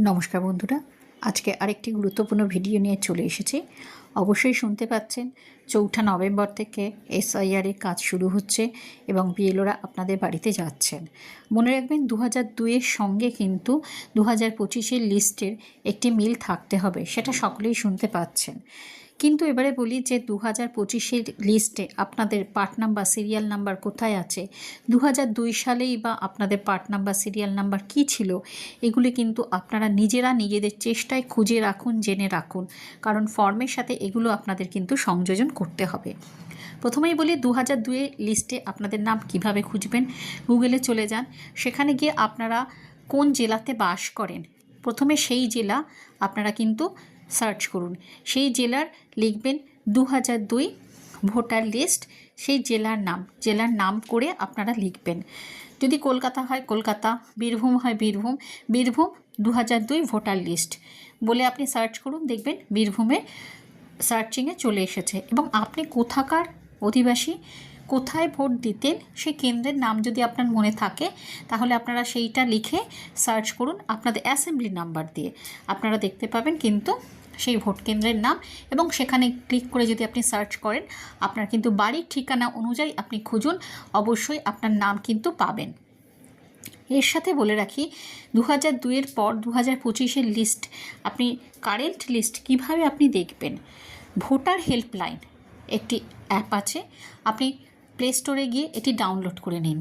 নমস্কার বন্ধুরা। আজকে আরেকটি গুরুত্বপূর্ণ ভিডিও নিয়ে চলে এসেছি। অবশ্যই শুনতে পাচ্ছেন। চৌঠা নভেম্বর থেকে এসআইআরের কাজ শুরু হচ্ছে এবং বিএলওরা আপনাদের বাড়িতে যাচ্ছেন। মনে রাখবেন দু হাজার দুইয়ের সঙ্গে কিন্তু দু হাজার পঁচিশের লিস্টের একটি মিল থাকতে হবে, সেটা সকলেই শুনতে পাচ্ছেন। কিন্তু এবারে বলি যে দু হাজার পঁচিশের লিস্টে আপনাদের পার্ট নাম্বার সিরিয়াল নাম্বার কোথায় আছে? দু হাজার দুই সালেই বা আপনাদের পার্ট নাম্বার সিরিয়াল নাম্বার কী ছিল? এগুলি কিন্তু আপনারা নিজেরা নিজেদের চেষ্টায় খুঁজে রাখুন, জেনে রাখুন। কারণ ফর্মের সাথে এগুলো আপনাদের কিন্তু সংযোজন করতে হবে। প্রথমেই বলি দু হাজার দুয়ে লিস্টে আপনাদের নাম কীভাবে খুঁজবেন, গুগলে চলে যান। সেখানে গিয়ে আপনারা কোন জেলাতে বাস করেন। প্রথমে সেই জেলা আপনারা কিন্তু সার্চ করুন। সেই জেলার লিখবেন দু হাজার দুই ভোটার লিস্ট সেই জেলার নাম জেলার নাম করে আপনারা লিখবেন। যদি কলকাতা হয়, কলকাতা, বীরভূম হয়, বীরভূম বীরভূম দু হাজার দুই ভোটার লিস্ট বলে আপনি সার্চ করুন, দেখবেন বীরভূমে সার্চিংয়ে চলে এসেছে। এবং আপনি কোথাকার অধিবাসী, কোথায় ভোট দিতেন, সেই কেন্দ্রের নাম যদি আপনার মনে থাকে, তাহলে আপনারা সেইটা লিখে সার্চ করুন আপনাদের অ্যাসেম্বলি নাম্বার দিয়ে। আপনারা দেখতে পাবেন কিন্তু সেই ভোট কেন্দ্রের নাম এবং সেখানে ক্লিক করে যদি আপনি সার্চ করেন, আপনার কিন্তু বাড়ির ঠিকানা অনুযায়ী আপনি খুঁজুন, অবশ্যই আপনার নাম কিন্তু পাবেন। এর সাথে বলে রাখি দু হাজার দুইয়ের পর দু হাজার পঁচিশের লিস্ট আপনি কারেন্ট লিস্ট কীভাবে আপনি দেখবেন? ভোটার হেল্পলাইন একটি অ্যাপ আছে, আপনি প্লে স্টোরে গিয়ে এটি ডাউনলোড করে নিন।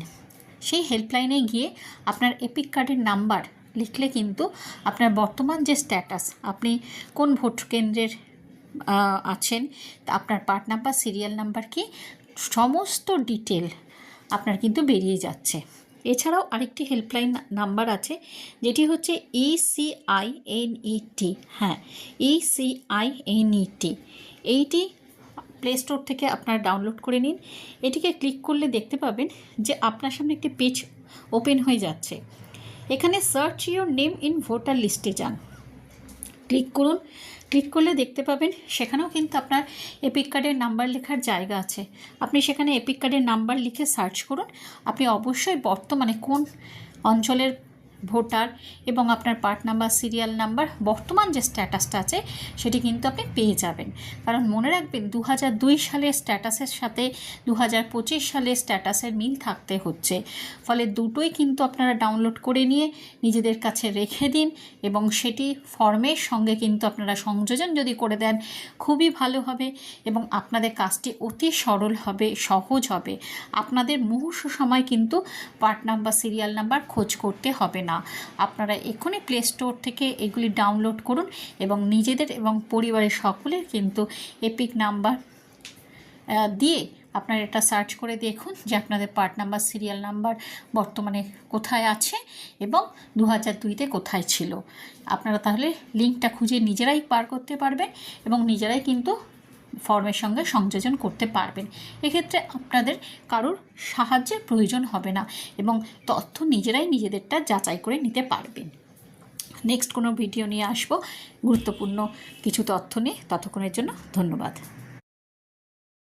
সেই হেল্পলাইনে গিয়ে আপনার এপিক কার্ডের নাম্বার লিখলে কিন্তু আপনার বর্তমান যে স্ট্যাটাস আপনি কোন ভোট কেন্দ্রের আছেন আপনার পার্ট নাম্বার সিরিয়াল নাম্বার কি, সমস্ত ডিটেল আপনার কিন্তু বেরিয়ে যাচ্ছে। এছাড়াও আরেকটি হেল্পলাইন নাম্বার আছে, যেটি হচ্ছে E ইসিআই এনইটি হ্যাঁ E ECI NET eighty play store থেকে আপনারা ডাউনলোড করে নিন। এটিকে ক্লিক করলে দেখতে পাবেন যে আপনার সামনে একটি পেজ ওপেন হয়ে যাচ্ছে। এখানে search your name in voter লিস্টে যান। ক্লিক করুন। ক্লিক করলে দেখতে পাবেন, সেখানেও কিন্তু আপনার এপিক কার্ডের নাম্বার লেখার জায়গা আছে। আপনি সেখানে এপিক কার্ডের নাম্বার লিখে সার্চ করুন। আপনি অবশ্যই বর্তমানে কোন অঞ্চলের ভোটার এবং আপনার পার্ট নাম্বার, সিরিয়াল নাম্বার, বর্তমান যে স্ট্যাটাসটা আছে, সেটি কিন্তু আপনি পেয়ে যাবেন। কারণ মনে রাখবেন দু হাজার দুই সালের স্ট্যাটাসের সাথে দু হাজার পঁচিশ সালের স্ট্যাটাসের মিল থাকতে হচ্ছে। ফলে দুটোই কিন্তু আপনারা ডাউনলোড করে নিয়ে নিজেদের কাছে রেখে দিন এবং সেটি ফর্মের সঙ্গে কিন্তু আপনারা সংযোজন যদি করে দেন, খুবই ভালো হবে এবং আপনাদের কাজটি অতি সরল হবে, সহজ হবে। আপনাদের মুহূর্ত সময় কিন্তু পার্ট নাম্বার, সিরিয়াল নাম্বার খোঁজ করতে হবে না। আপনারা এক্ষুনি প্লে স্টোর থেকে এগুলি ডাউনলোড করুন এবং নিজেদের এবং পরিবারের সকলের কিন্তু এপিক নাম্বার দিয়ে আপনারা এটা সার্চ করে দেখুন যে আপনাদের পার্ট নাম্বার সিরিয়াল নাম্বার বর্তমানে কোথায় আছে এবং দু হাজার দুইতে কোথায় ছিল। আপনারা তাহলে লিঙ্কটা খুঁজে নিজেরাই পার করতে পারবেন এবং নিজেরাই কিন্তু ফর্মের সঙ্গে সংযোজন করতে পারবেন। এক্ষেত্রে আপনাদের কারোর সাহায্যের প্রয়োজন হবে না এবং তথ্য নিজেরাই নিজেদেরটা যাচাই করে নিতে পারবেন। নেক্সট কোনো ভিডিও নিয়ে আসব। গুরুত্বপূর্ণ কিছু তথ্য নিয়ে। ততক্ষণের জন্য ধন্যবাদ।